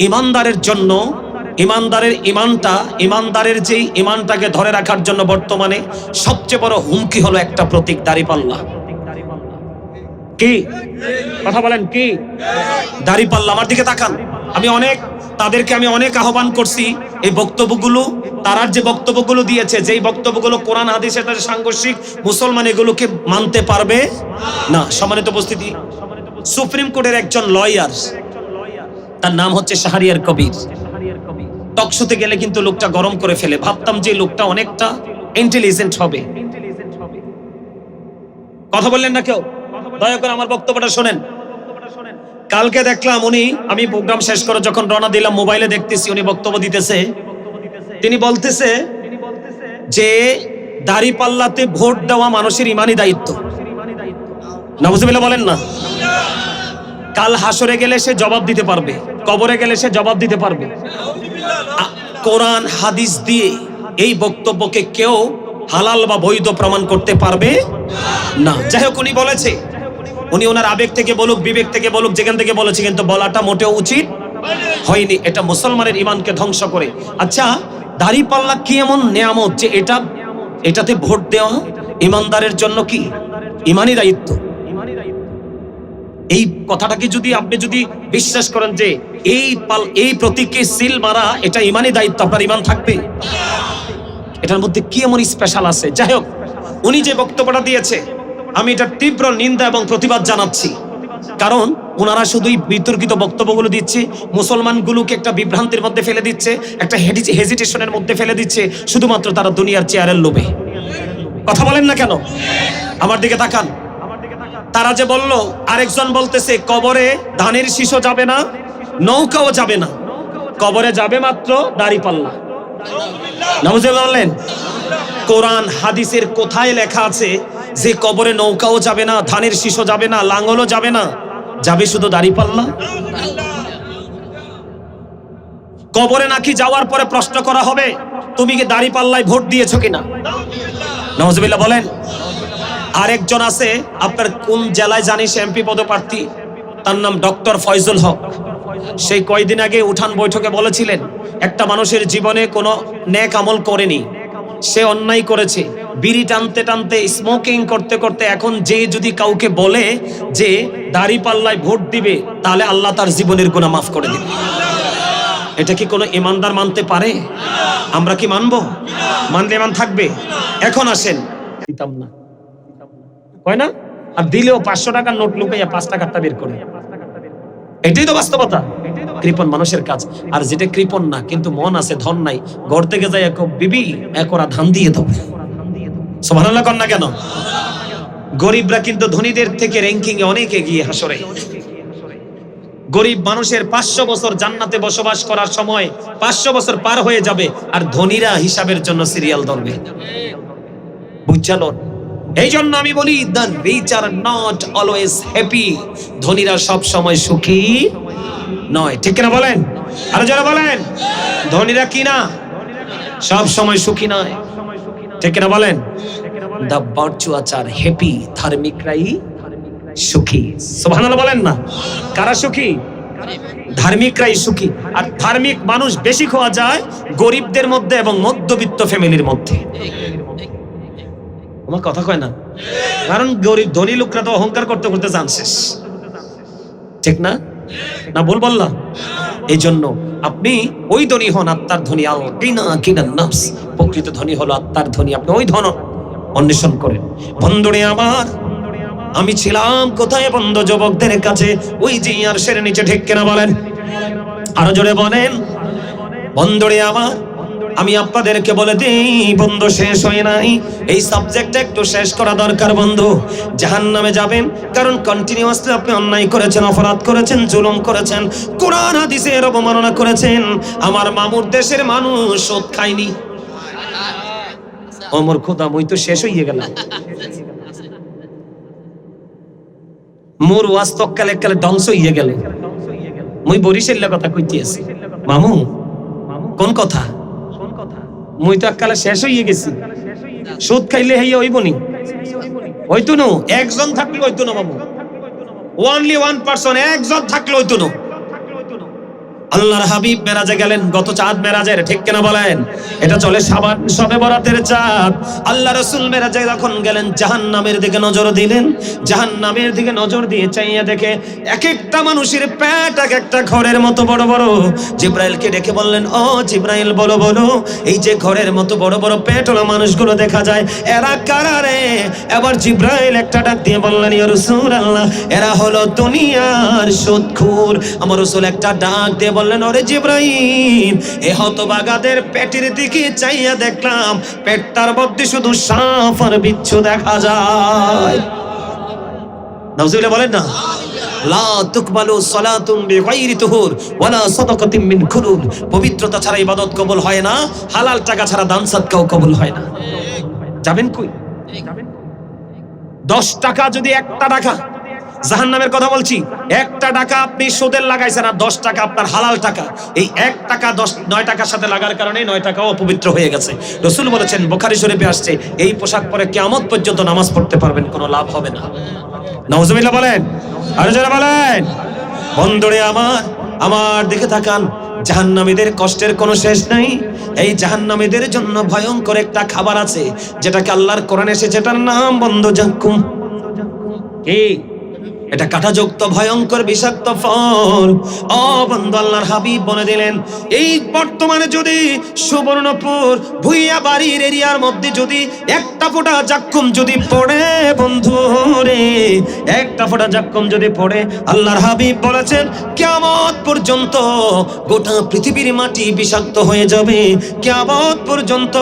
ইমানদারের জন্য, ইমানদারের ইমানটা, ইমানদারের যেই ইমানটাকে ধরে রাখার জন্য বর্তমানে সবচেয়ে বড় হুমকি হলো একটা প্রতীক দাড়িপাল্লা কি? কথা বলেন, কি? দাড়িপাল্লা আমার দিকে তাকান। আমি অনেক, তাদেরকে আমি অনেক আহ্বান করছি। এই বক্তব্যগুলো, তারার যে বক্তব্যগুলো দিয়েছে, যেই বক্তব্যগুলো কোরআন সাথে সাংঘর্ষিক, মুসলমান এগুলোকে মানতে পারবে? না, সম্মানিত উপস্থিতি। সুপ্রিম কোর্টের একজন লয়ার তার নাম হচ্ছে শাহরিয়ার কবির। টকশোতে গেলে কিন্তু লোকটা গরম করে ফেলে। ভাবতাম যে লোকটা অনেকটা ইন্টেলিজেন্ট হবে। কথা বললেন না কেউ? দয়া করে আমার বক্তব্যটা শোনেন। কালকে দেখলাম উনি, আমি প্রোগ্রাম শেষ করে যখন রওনা দিলাম মোবাইলে দেখতেছি, উনি বক্তব্য দিতেছে। তিনি বলতেছে যে দাড়ি পাল্লাতে ভোট দেওয়া মানুষের ইমানি দায়িত্ব। নবজবিল্লা বলেন না? কাল হাসরে গেলে সে জবাব দিতে পারবে, কবরে গেলে সে জবাব দিতে পারবে। কোরআন, হাদিস দিয়ে এই বক্তব্যকে কেউ হালাল বা বৈধ প্রমাণ করতে পারবে না। যাই হোক, উনি বলেছে, উনি ওনার আবেগ থেকে বলুক, বিবেক থেকে বলুক, যেখান থেকে বলেছে, কিন্তু বলাটা মোটেও উচিত হয়নি। এটা মুসলমানের ইমানকে ধ্বংস করে। আচ্ছা দাড়িপাল্লা কি এমন নিয়ামত যে এটা, এটাতে ভোট দেওয়া ইমানদারের জন্য কি? ইমানই দায়িত্ব। এই কথাটাকে যদি আপনি যদি বিশ্বাস করেন যে এই পাল, এই প্রতীককে সিল মারা, এটা ইমানই দায়িত্ব, আপনার ইমান থাকবে। এটার মধ্যে কি এমন স্পেশাল আছে? যাই হোক, উনি যে বক্তব্যটা দিয়েছে, আমি এটা তীব্র নিন্দা এবং প্রতিবাদ জানাচ্ছি। কারণ ওনারা শুধুই বিতর্কিত বক্তব্যগুলো দিচ্ছে, মুসলমানগুলোকে একটা বিভ্রান্তির মধ্যে ফেলে দিচ্ছে, একটা হেজিটেশনের মধ্যে ফেলে দিচ্ছে, শুধুমাত্র তারা দুনিয়ার চেয়ারের লোভে। কথা বলেন না কেন? আমার দিকে তাকান। তারা যে বলল, আরেকজন বলতেছে, কবরে ধানের শীষ যাবে না, নৌকাও যাবে না। কবরে যাবে মাত্র দাড়ি পাল্লা। বললেন, কোরআন হাদিসের কোথায় লেখা আছে যে কবরে নৌকাও যাবে না, ধানের শীষ যাবে না লাঙ্গলও যাবে না? যাবে শুধু দাড়ি পাল্লা? কবরে নাকি যাওয়ার পরে প্রশ্ন করা হবে, তুমি কি দাড়ি পাল্লায় ভোট দিয়েছ কিনা? নজবিল্লা বলেন আরেকজন আছে, আপনার কোন জেলায় জানি সে এমপি পদপ্রার্থী তার নাম ডক্টর ফয়জুল হক। সেই কয়দিন আগে উঠান বৈঠকে বলেছিলেন, একটা মানুষের জীবনে কোনো ন্যাক আমল করেনি। সে অন্যায় করেছে। বিড়ি টানতে টানতে স্মোকিং করতে করতে এখন যে যদি কাউকে বলে যে দাড়ি পাল্লায় ভোট দিবে, তাহলে আল্লাহ তার জীবনের গুণা মাফ করে দিবে। এটা কি কোনো ইমানদার মানতে পারে? আমরা কি মানবো? মানলে ইমান থাকবে? এখন আসেন। না। হয় না? আর দিলেও পাঁচশো টাকার নোট লুকাইয়া পাঁচ টাকারটা বের করে। এটাই তো বাস্তবতা। কৃপন মানুষের কাজ। আর যেটা কৃপন না, কিন্তু মন আছে, ধন নাই, ঘর থেকে যাই এক বিবি একরা ধান দিয়ে দেবে কেন? গরিবরা কিন্তু ধনীদের থেকে র্যাঙ্কিং এ অনেক এগিয়ে হাসরে। গরিব মানুষের পাঁচশো বছর জান্নাতে বসবাস করার সময় পাঁচশো বছর পার হয়ে যাবে, আর ধনীরা হিসাবের জন্য সিরিয়াল ধরবে। বুঝছালো এই জন্য আমি বলি the rich are not always happy ধনীরা সব সময় সুখী নয়। ঠিক কিনা বলেন? আরও যারা বলেন। ধনীরা কি না? সব সময় সুখী নয়। ঠিক কিনা বলেন? দ্য ভার্চুয়াস আর হ্যাপি ধার্মিকরাই সুখী। সুবহানাল্লাহ বলেন না। কারা সুখী? ধার্মিকরাই সুখী। আর ধার্মিক মানুষ বেশি খোয়া যায় গরিবদের মধ্যে এবং মধ্যবিত্ত ফ্যামিলির মধ্যে। আমার কথা কয় না? কারণ গরিব ধনী লোকরা তো অহংকার করতে করতে শেষ। ঠিক না? না ভুল বললাম এই জন্য আপনি ওই ধনী হন, আত্মার ধনী। আল কিনা কিনা নাফস। প্রকৃত ধনী হলো আত্মার ধনী। আপনি ওই ধন অন্বেষণ করেন। বন্ধুরে আমার, আমি ছিলাম কোথায় বন্ধ যুবকদের কাছে? ওই যে আর সেরে নিচে ঠিক কেনা বলেন? আরও জোরে বলেন। বন্ধুরে আমার আমি আপনাদেরকে বলে দিই, বন্ধু, শেষ হয় নাই। এই সাবজেক্টটা একটু শেষ করা দরকার, বন্ধু। জাহান নামে যাবেন, কারণ কন্টিনিউয়াসলি আপনি অন্যায় করেছেন, অপরাধ করেছেন, জুলুম করেছেন, কোরআন, হাদিসের অবমাননা করেছেন। আমার মামুর দেশের মানুষ শোধ খায়নি। অমর খোদা, মই তো শেষ হইয়ে গেলাম। মোর ওয়াজ তক্কালে কালে ধ্বংস হইয়ে গেল। মুই বরিশাল্লা কথা কইতে আছি মামু, কোন কথা? মুই তো এককালে শেষ হইয়ে গেছি। সুদ খাইলে হইয়া হইব নি হইতো একজন থাকলে হইতো না বাবু ওনলি ওয়ান পার্সন একজন থাকলে হইতো না আল্লাহর হাবিব মেরাজে গেলেন, গত চাঁদ মেরাজের, ঠিক কিনা বলেন? এটা চলে সাবান, সবে বরাতের চাঁদ। আল্লাহ রসুল মেরাজে যখন গেলেন জাহান নামের দিকে নজর দিলেন জাহান নামের দিকে নজর দিয়ে চাইয়া দেখে এক একটা মানুষের পেট এক একটা ঘরের মতো বড় বড়। জিব্রাইলকে ডেকে বললেন, ও জিব্রাইল, বলো বলো, এই যে ঘরের মতো বড় বড় পেট হলো মানুষগুলো দেখা যায়, এরা কারা রে? এবার জিব্রাইল একটা ডাক দিয়ে বললেন, ইয়া রাসূলুল্লাহ, এরা হলো দুনিয়ার সুদখোর আমার রসুল একটা ডাক দিয়ে বললেন, ওরে জিব্রাইল, এ হতবাগাদের পেটের দিকে চাইয়া দেখলাম, পেটটার মধ্যে শুধু সাপ আর বিচ্ছু দেখা যায়। নাউজুবিল্লাহ বলেন মিন হয় হয় না। যাবেন কই? দশ টাকা যদি একটা টাকা জাহান্নামের কথা বলছি। একটা টাকা আপনি সুদের লাগাইছেন আর দশ টাকা আপনার হালাল টাকা। এই এক টাকা, দশ, নয় টাকার সাথে লাগার কারণে নয় টাকাও অপবিত্র হয়ে গেছে। রসুল বলেছেন, বোখারি শরীফে আসছে, এই পোশাক পরে কেমন পর্যন্ত নামাজ পড়তে পারবেন, কোনো লাভ হবে না। নওয়াজবিল্লাহ বলেন, আরও যারা বলেন। বন্ধুরে আমার আমার দিকে তাকান। জাহান্নামীদের কষ্টের কোনো শেষ নাই। এই জাহান্নামীদের জন্য ভয়ঙ্কর একটা খাবার আছে, যেটাকে আল্লাহর কোরআন এসে যেটার নাম বন্ধ জাক্কুম কি? এটা কাঁটাযুক্ত, ভয়ঙ্কর, বিষাক্ত ফল। ও বন্ধু, আল্লাহর হাবিব বলে দিলেন, এই বর্তমানে যদি সুবর্ণপুর ভুইয়া বাড়ির এরিয়ার মধ্যে যদি একটা ফোঁটা জাক্কুম যদি পড়ে, বন্ধু রে, একটা ফোঁটা জাক্কুম যদি পড়ে, আল্লাহর হাবিব বলেছেন কেমত পর্যন্ত গোটা পৃথিবীর মাটি বিষাক্ত হয়ে যাবে। কেমত পর্যন্ত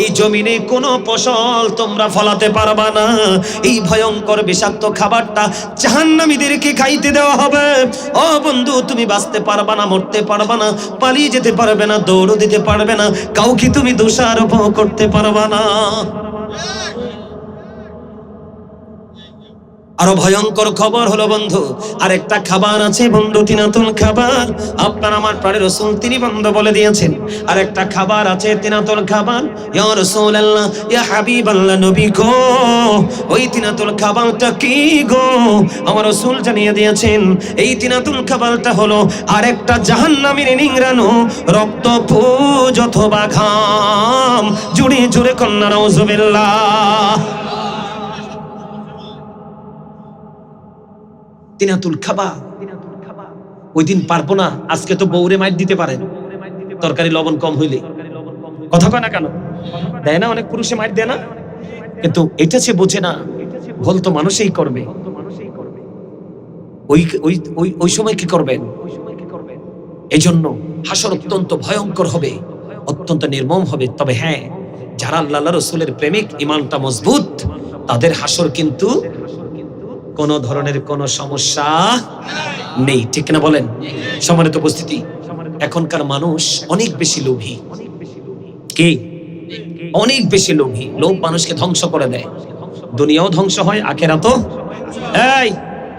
এই জমিনে কোনো ফসল তোমরা ফলাতে পারবা না। এই ভয়ঙ্কর, বিষাক্ত খাবারটা জাহান্নামীদেরকে খাইতে দেওয়া হবে। ও বন্ধু, তুমি বাঁচতে পারবে না, মরতে পারবে না, পালিয়ে যেতে পারবে না, দৌড় দিতে পারবে না, কাউকে তুমি দোষারোপ করতে পারবে না। আরও ভয়ঙ্কর খবর হলো বন্ধু, আরেকটা খাবার আছে বন্ধু তিনাতুল খাবার। আপনার আমার প্রাণের রসুল তিনি বন্ধু বলে দিয়েছেন। আরেকটা খাবার আছে তিনাতুল খাবার। ইয়া রাসূলুল্লাহ, ইয়া হাবিবাল্লাহ নবী গো, ওই তিনাতুল খাবারটা কি গো? আমার রসুল জানিয়ে দিয়েছেন, এই তিনাতুল খাবারটা হলো আরেকটা জাহান্নামীর নিংরানো রক্ত পুজ অথবা ঘাম। জুড়ে জুড়ে কন্যা, নাউজুবিল্লাহ। তিনাতুল খাবা ওই দিন পারব না, আজকে তো বৌরে মাইট দিতে পারেন। তরকারি লবণ কম হইলে। কথা কয় না কেন? দেয় না, অনেক পুরুষে মাইট দেয় না? কিন্তু এটা সে বোঝে না, ভুল তো মানুষই করবে। ওই ওই ওই সময় কি করবেন? এই জন্য হাসর অত্যন্ত ভয়ঙ্কর হবে, অত্যন্ত নির্মম হবে। তবে হ্যাঁ যারা আল্লাহ রসুলের প্রেমিক, ইমানটা মজবুত, তাদের হাসর কিন্তু কোন ধরনের কোন সমস্যা নেই। ঠিক না বলেন? সম্মানিত উপস্থিতি, এখনকার মানুষ অনেক বেশি লোভী। কি? অনেক বেশি লোভী। লোভ মানুষকে ধ্বংস করে দেয়। দুনিয়াও ধ্বংস হয় আখেরা তো এই,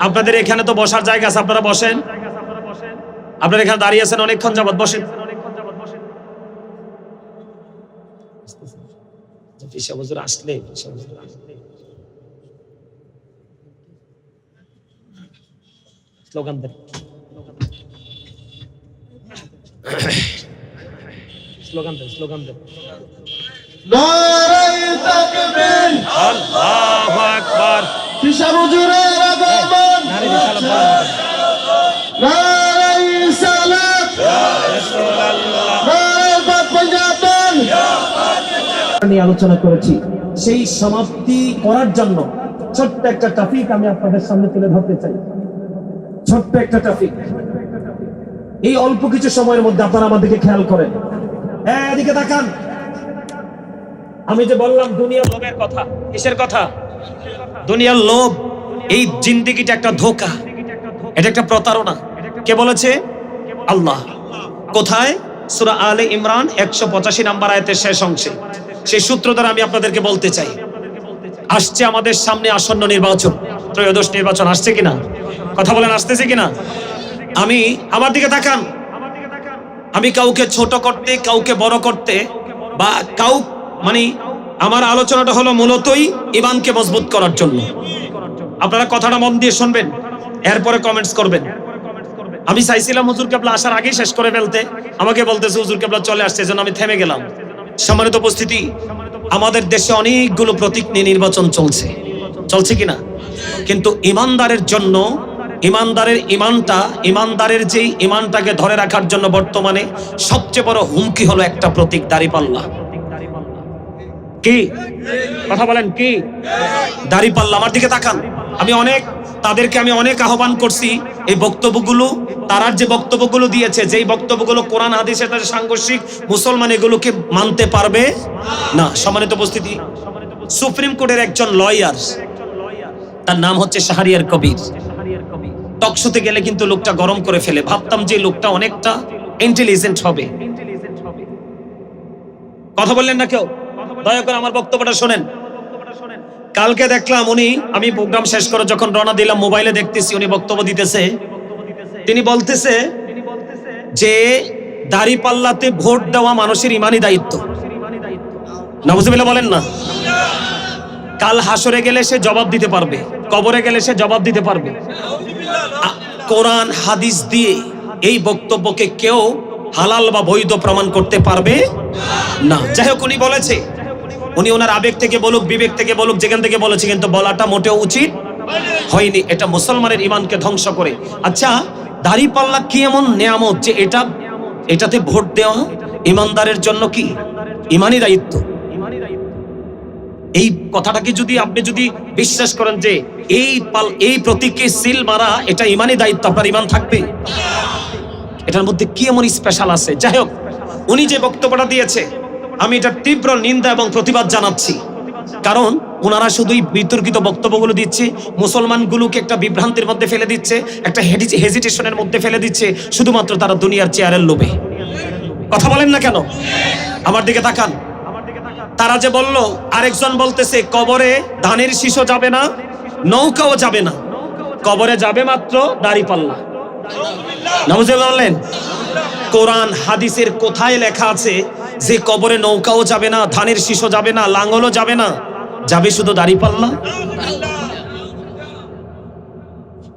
আপনাদের এখানে তো বসার জায়গা আছে, আপনারা বসেন। আপনারা এখানে দাঁড়িয়ে আছেন, অনেকক্ষণ যাবত বসেন। আসলে পিসা হুজুর আসলে স্লোগান দেন স্লোগান দেন স্লোগান দেন আল্লাহু আকবার। কিসা হুজুরের আগমন নারী বিশাল নারাই সালাত। নারাই পাঞ্জাবন নিয়ে আলোচনা করেছি সেই সমাপ্তি করার জন্য ছোট্ট একটা টপিক আমি আপনাদের সামনে তুলে ধরতে চাই। ছোট্ট একটা ট্রাফিক এই অল্প কিছু সময়ের মধ্যে আপনারা আমাদেরকে খেয়াল করেন। হ্যাঁ এদিকে তাকান। আমি যে বললাম দুনিয়ার লোভের কথা, কিসের কথা? দুনিয়ার লোভ, এই জিন্দিগিটা একটা ধোকা। এটা একটা প্রতারণা। কে বলেছে? আল্লাহ। কোথায়? সূরা আলে ইমরান, একশো পঁচাশি নাম্বার আয়াতের শেষ অংশে। সেই সূত্র দ্বারা আমি আপনাদেরকে বলতে চাই। আসছে আমাদের সামনে আসন্ন নির্বাচন। ত্রয়োদশ নির্বাচন আসছে কিনা? কথা বলেন আসতেছে কিনা? আমি আমার দিকে তাকান। আমি কাউকে ছোট করতে কাউকে বড় করতে বা কাউ মানে আমার আলোচনাটা হলো মূলতই ইমানকে মজবুত করার জন্য। আপনারা কথাটা মন দিয়ে শুনবেন এরপরে কমেন্টস করবেন। আমি চাইছিলাম হুজুর কেবলা আসার আগেই শেষ করে ফেলতে। আমাকে বলতেছে হুজুর কেবলা চলে আসছে এজন্য আমি থেমে গেলাম। সম্মানিত উপস্থিতি আমাদের দেশে অনেকগুলো প্রতীক নিয়ে নির্বাচন চলছে। চলছে কিনা? কিন্তু ইমানদারের জন্য, ইমানদারের ইমানটা, ইমানদারের যেই ইমানটাকে ধরে রাখার জন্য বর্তমানে সবচেয়ে বড় হুমকি হলো একটা প্রতীক, দাঁড়িপাল্লা। কি? কথা বলেন, কি? দাঁড়িপাল্লা, আমার দিকে তাকান। আমি অনেক, তাদেরকে আমি অনেক আহ্বান করছি এই বক্তব্যগুলো। তারার যে বক্তব্যগুলো দিয়েছে, যেই বক্তব্যগুলো কোরআন, হাদিসে, তাদের সাংঘর্ষিক মুসলমান এগুলোকে মানতে পারবে? না, সম্মানিত উপস্থিতি। সুপ্রিম কোর্টের একজন লয়ার তার নাম হচ্ছে শাহরিয়ার কবির। টকশোতে গেলে কিন্তু লোকটা গরম করে ফেলে। ভাবতাম যে লোকটা অনেকটা ইন্টেলিজেন্ট হবে। কথা বললেন না কেউ? দয়া করে আমার বক্তব্যটা শোনেন। কালকে দেখলাম উনি, আমি প্রোগ্রাম শেষ করে যখন রওনা দিলাম মোবাইলে দেখতেছি উনি বক্তব্য দিতেছে। তিনি বলতেছে যে দাড়ি পাল্লাতে ভোট দেওয়া মানুষের ইমানি দায়িত্ব। নবজবিল্লা বলেন না? কাল হাসরে গেলে সে জবাব দিতে পারবে, কবরে গেলে সে জবাব দিতে পারবে। কোরআন, হাদিস দিয়ে এই বক্তব্যকে কেউ হালাল বা বৈধ প্রমাণ করতে পারবে না। যাই হোক, উনি বলেছে, উনি ওনার আবেগ থেকে বলুক, বিবেক থেকে বলুক, যেখান থেকে বলেছে, কিন্তু বলাটা মোটেও উচিত হয়নি। এটা মুসলমানের ইমানকে ধ্বংস করে। আচ্ছা দাড়িপাল্লা কি এমন নিয়ামত যে এটা, এটাতে ভোট দেওয়া ইমানদারের জন্য কি? ইমানি দায়িত্ব। এই কথাটাকে যদি আপনি যদি বিশ্বাস করেন যে এই পাল এই প্রতীককে সিল মারা, এটা ইমানি দায়িত্ব, আপনার ইমান থাকবে। এটার মধ্যে কি এমন স্পেশাল আছে? যাই হোক, উনি যে বক্তব্যটা দিয়েছে, আমি এটা তীব্র নিন্দা এবং প্রতিবাদ জানাচ্ছি। কারণ ওনারা শুধুই বিতর্কিত বক্তব্যগুলো দিচ্ছে, মুসলমানগুলোকে একটা বিভ্রান্তির মধ্যে ফেলে দিচ্ছে, একটা হেজিটেশনের মধ্যে ফেলে দিচ্ছে, শুধুমাত্র তারা দুনিয়ার চেয়ারের লোভে। কথা বলেন না কেন? আমার দিকে তাকান। তারা যে বলল, আরেকজন বলতেছে, কবরে ধানের শীষও যাবে না, নৌকাও যাবে না। কবরে যাবে মাত্র দাড়ি পাল্লা। নামুজে বললেন কোরআন, হাদিসের কোথায় লেখা আছে যে কবরে নৌকাও যাবে না, ধানের শীষও যাবে না লাঙ্গলও যাবে না, যাবে শুধু দাড়ি পাল্লা?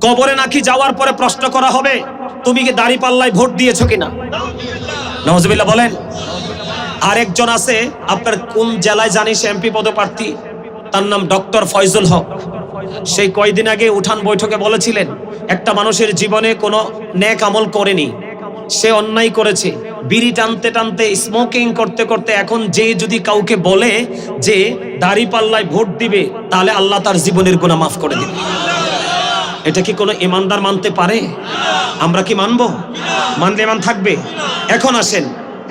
কবরে নাকি যাওয়ার পরে প্রশ্ন করা হবে, তুমি কি দাড়ি পাল্লায় ভোট দিয়েছ কিনা? নজবিল্লা বলেন আরেকজন আছে, আপনার কোন জেলায় জানি এমপি পদপ্রার্থী তার নাম ডক্টর ফয়জুল হক। সেই কয়দিন আগে উঠান বৈঠকে বলেছিলেন, একটা মানুষের জীবনে কোনো নেক আমল করেনি। সে অন্যায় করেছে। বিড়ি টানতে টানতে স্মোকিং করতে করতে এখন যে যদি কাউকে বলে যে দাড়ি পাল্লায় ভোট দিবে, তাহলে আল্লাহ তার জীবনের গুণা মাফ করে দেবে। এটা কি কোনো ইমানদার মানতে পারে? আমরা কি মানবো? মানলে ইমান থাকবে? এখন আসেন।